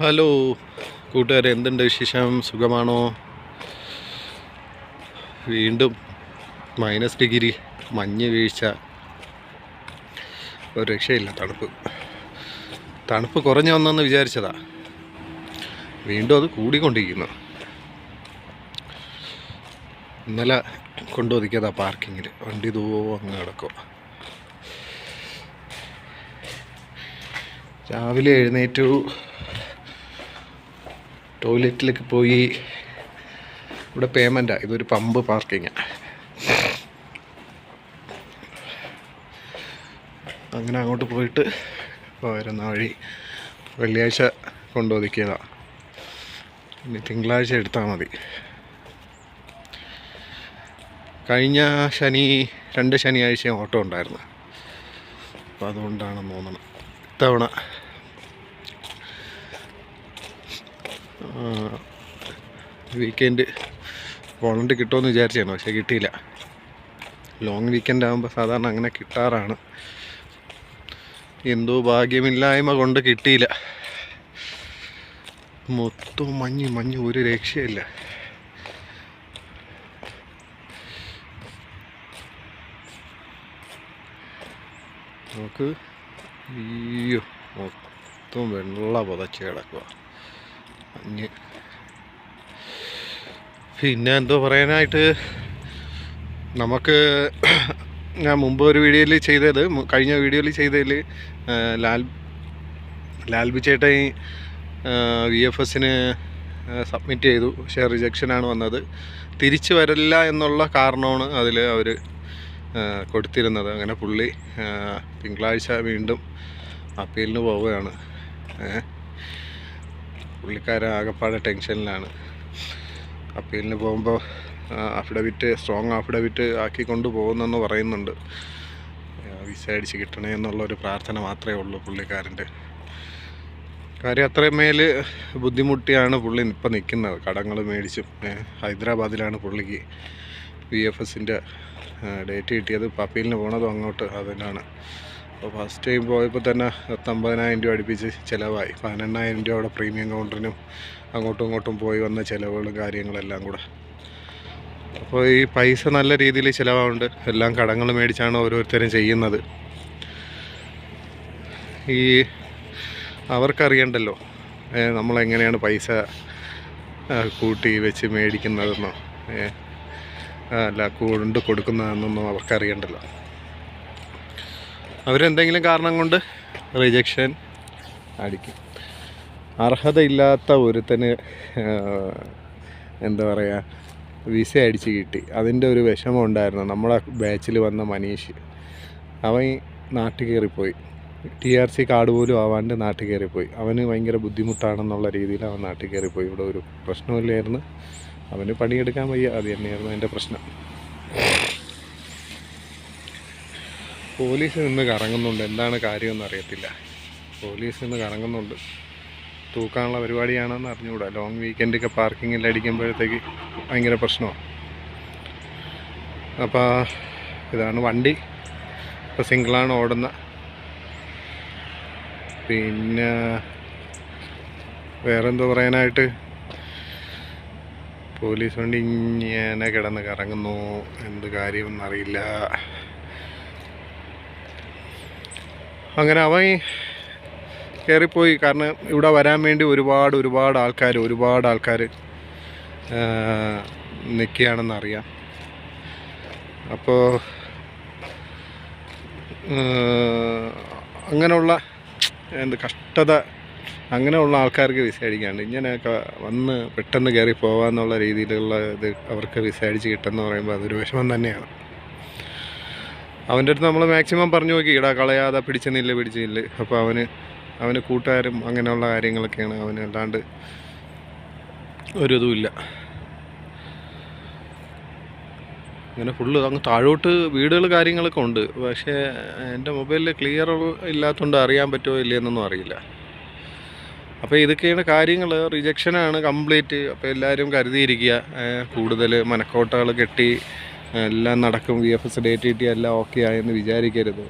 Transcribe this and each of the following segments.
Hello കൂട്ടുകാരെ എന്തുണ്ട് വിശേഷം? സുഖമാണോ? വീണ്ടും മൈനസ് ഡിഗ്രി മഞ്ഞ് വീഴ്ച. ഒരു രക്ഷയില്ല തണുപ്പ്. തണുപ്പ് കുറഞ്ഞു വന്നെന്ന് വിചാരിച്ചതാ. വീണ്ടും അത് കൂടിക്കൊണ്ടിരിക്കുന്നു. ഇന്നലെ കൊണ്ടുവതിക്കതാ പാർക്കിങ്ങിൽ വണ്ടി തോ അങ്ങ് കിടക്കുക രാവിലെ എഴുന്നേറ്റു. ടോയ്ലറ്റിലേക്ക് പോയി. ഇവിടെ പേയ്മെന്റാണ് ഇതൊരു പമ്പ് പാർക്കിങ്ങാണ് അങ്ങനെ അങ്ങോട്ട് പോയിട്ട് വരുന്ന വഴി വെള്ളിയാഴ്ച കൊണ്ടുവന്നിക്കിയതാണ് ഇനി തിങ്കളാഴ്ച എടുത്താൽ മതി. കഴിഞ്ഞ ശനി രണ്ട് ശനിയാഴ്ച ഓട്ടോ ഉണ്ടായിരുന്നു. അപ്പോൾ അതുകൊണ്ടാണെന്ന് തോന്നണം. ഇത്തവണ വീക്കെൻഡ് വോളണ്ടി കിട്ടുമെന്ന് വിചാരിച്ചാണ് പക്ഷേ കിട്ടിയില്ല. ലോങ് വീക്കെൻഡ് ആകുമ്പോൾ സാധാരണ അങ്ങനെ കിട്ടാറാണ്. എന്തോ ഭാഗ്യമില്ലായ്മ കൊണ്ട് കിട്ടിയില്ല. മൊത്തം മഞ്ഞ് മഞ്ഞ് ഒരു രക്ഷയില്ല. നമുക്ക് അയ്യോ മൊത്തം വെള്ള പുതച്ച് കിടക്കുക പിന്നെ എന്തോ പറയാനായിട്ട് നമുക്ക് ഞാൻ മുമ്പ് ഒരു വീഡിയോയിൽ ചെയ്തത് കഴിഞ്ഞ വീഡിയോയിൽ ചെയ്തതിൽ ലാൽ ലാൽബി ചേട്ടൻ വി എഫ് എസിന് സബ്മിറ്റ് ചെയ്തു. പക്ഷേ റിജക്ഷനാണ് വന്നത്. തിരിച്ചു വരില്ല എന്നുള്ള കാരണമാണ് അതിൽ അവർ കൊടുത്തിരുന്നത്. അങ്ങനെ പുള്ളി തിങ്കളാഴ്ച വീണ്ടും അപ്പീലിന് പോവുകയാണ്. ഏ. പുള്ളിക്കാരൻ ആകെപ്പാടെ ടെൻഷനിലാണ്. അപ്പീലിന് പോകുമ്പോൾ അഫിഡവിറ്റ് സ്ട്രോങ് അഫിഡവിറ്റ് ആക്കിക്കൊണ്ട് പോകുന്നെന്ന് പറയുന്നുണ്ട്. വിസ അടിച്ച് കിട്ടണേ എന്നുള്ളൊരു പ്രാർത്ഥന മാത്രമേ ഉള്ളൂ പുള്ളിക്കാരന്റെ. കാര്യം അത്രമേൽ ബുദ്ധിമുട്ടിയാണ് പുള്ളി ഇപ്പം നിൽക്കുന്നത്. കടങ്ങൾ മേടിച്ചും ഹൈദരാബാദിലാണ് പുള്ളിക്ക് വി എഫ് എസിന്റെ ഡേറ്റ് കിട്ടിയത്. പപ്പീലിന് പോണതും അങ്ങോട്ട് അതിനാണ്. അപ്പോൾ ഫസ്റ്റ് ടൈം പോയപ്പോൾ തന്നെ പത്തൊമ്പതിനായിരം രൂപ അടുപ്പിച്ച് ചിലവായി. പതിനെണ്ണായിരം രൂപ അവിടെ പ്രീമിയം കൗണ്ടറിനും അങ്ങോട്ടും ഇങ്ങോട്ടും പോയി വന്ന ചിലവുകളും കാര്യങ്ങളെല്ലാം കൂടെ. അപ്പോൾ ഈ പൈസ നല്ല രീതിയിൽ ചിലവാകുന്നുണ്ട് എല്ലാം കടങ്ങൾ മേടിച്ചാണ് ഓരോരുത്തരും ചെയ്യുന്നത്. ഈ അവർക്കറിയണ്ടല്ലോ നമ്മളെങ്ങനെയാണ് പൈസ കൂട്ടി വെച്ച് മേടിക്കുന്നതെന്നോ അല്ല കൊണ്ട് കൊടുക്കുന്നതെന്നൊന്നും അവർക്കറിയണ്ടല്ലോ. അവരെന്തെങ്കിലും കാരണം കൊണ്ട് റിജക്ഷൻ അടിക്കും. അർഹതയില്ലാത്ത ഒരുത്തന് എന്താ പറയുക വിസ അടിച്ച് കിട്ടി. അതിന്റെ ഒരു വിഷമം ഉണ്ടായിരുന്നു. നമ്മളെ ബാച്ചിൽ വന്ന മനീഷ്. അവൻ നാട്ടിൽ കയറിപ്പോയി. ടി ആർ സി കാർഡ് പോലും ആവാണ്ട് നാട്ടിൽ കയറിപ്പോയി. അവന് ഭയങ്കര ബുദ്ധിമുട്ടാണെന്നുള്ള രീതിയിൽ അവൻ നാട്ടിൽ കയറിപ്പോയി. ഇവിടെ ഒരു പ്രശ്നമില്ലായിരുന്നു. അവന് പണിയെടുക്കാൻ വയ്യ. അത് തന്നെയായിരുന്നു അതിന്റെ പ്രശ്നം. പോലീസ് നിന്ന് കറങ്ങുന്നുണ്ട്. എന്താണ് കാര്യമെന്ന് അറിയത്തില്ല. പോലീസ് നിന്ന് കറങ്ങുന്നുണ്ട്. തൂക്കാനുള്ള പരിപാടിയാണെന്ന് അറിഞ്ഞുകൂടാ. ലോങ് വീക്കെൻഡൊക്കെ പാർക്കിങ്ങിൽ അടിക്കുമ്പോഴത്തേക്ക് ഭയങ്കര പ്രശ്നമാണ് അപ്പോൾ ഇതാണ് വണ്ടി. ഇപ്പോൾ സിംഗിളാണ് ഓടുന്ന. പിന്നെ വേറെന്തോ പറയാനായിട്ട്? പോലീസ് വണ്ടി ഇങ്ങനെ കിടന്ന് കറങ്ങുന്നു. എന്ത് കാര്യമെന്നറിയില്ല. അങ്ങനെ അവൻ കയറിപ്പോയി. കാരണം ഇവിടെ വരാൻ വേണ്ടി ഒരുപാട് ഒരുപാട് ആൾക്കാർ ഒരുപാട് ആൾക്കാർ നിൽക്കുകയാണെന്ന് അറിയാം. അപ്പോൾ അങ്ങനെയുള്ള എന്ത് കഷ്ടത അങ്ങനെയുള്ള ആൾക്കാർക്ക് വിസ അടിക്കാണ്ട് ഇങ്ങനെയൊക്കെ വന്ന് പെട്ടെന്ന് കയറി പോകാമെന്നുള്ള രീതിയിലുള്ള ഇത് അവർക്ക് വിസ അടിച്ച് കിട്ടുമെന്ന് പറയുമ്പോൾ അതൊരു വിഷമം തന്നെയാണ്. അവന്റെ അടുത്ത് നമ്മൾ മാക്സിമം പറഞ്ഞു നോക്കി ഇടാ കളയാതെ പിടിച്ച നില്ല് പിടിച്ച നില്ല്. അപ്പോൾ അവന് അവന് കൂട്ടുകാരും അങ്ങനെയുള്ള കാര്യങ്ങളൊക്കെയാണ് അവന് അല്ലാണ്ട് ഒരിതുമില്ല അങ്ങനെ ഫുള്ള് അങ്ങ് താഴോട്ട് വീടുകൾ കാര്യങ്ങളൊക്കെ ഉണ്ട്. പക്ഷേ എന്റെ മൊബൈലിൽ ക്ലിയർ ഇല്ലാത്തതുകൊണ്ട് അറിയാൻ പറ്റുമോ ഇല്ലയെന്നൊന്നും അറിയില്ല. അപ്പോൾ ഇതൊക്കെയാണ് കാര്യങ്ങൾ. റിജക്ഷനാണ് കംപ്ലീറ്റ് അപ്പോൾ എല്ലാവരും കരുതിയിരിക്കുക. കൂടുതൽ മനക്കോട്ടകൾ കെട്ടി എല്ലാം നടക്കും വി എഫ് എസ് ഡേറ്റ് കിട്ടിയ എല്ലാം ഓക്കെ ആയെന്ന് വിചാരിക്കരുത്.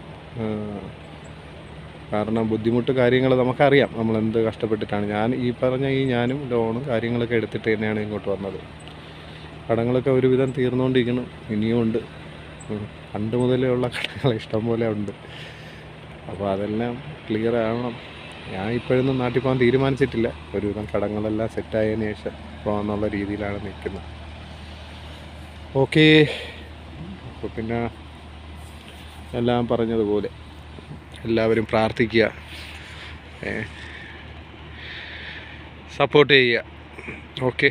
കാരണം ബുദ്ധിമുട്ട് കാര്യങ്ങൾ നമുക്കറിയാം. നമ്മൾ എന്ത് കഷ്ടപ്പെട്ടിട്ടാണ്. ഞാൻ ഈ പറഞ്ഞ ഈ ഞാനും ലോണും കാര്യങ്ങളൊക്കെ എടുത്തിട്ട് തന്നെയാണ് ഇങ്ങോട്ട് വന്നത്. കടങ്ങളൊക്കെ ഒരുവിധം തീർന്നുകൊണ്ടിരിക്കുന്നു ഇനിയും ഉണ്ട്. പണ്ട് മുതലേ ഉള്ള കടങ്ങൾ ഇഷ്ടം പോലെ ഉണ്ട്. അപ്പോൾ അതെല്ലാം ക്ലിയർ ആവണം. ഞാൻ ഇപ്പോഴൊന്നും നാട്ടിൽ പോകാൻ തീരുമാനിച്ചിട്ടില്ല. ഒരുവിധം കടങ്ങളെല്ലാം സെറ്റായതിനു ശേഷം പോകാമെന്നുള്ള രീതിയിലാണ് നിൽക്കുന്നത്. ഓക്കേ അപ്പോൾ പിന്നെ എല്ലാം പറഞ്ഞതുപോലെ എല്ലാവരും പ്രാർത്ഥിക്കുക. സപ്പോർട്ട് ചെയ്യുക. ഓക്കെ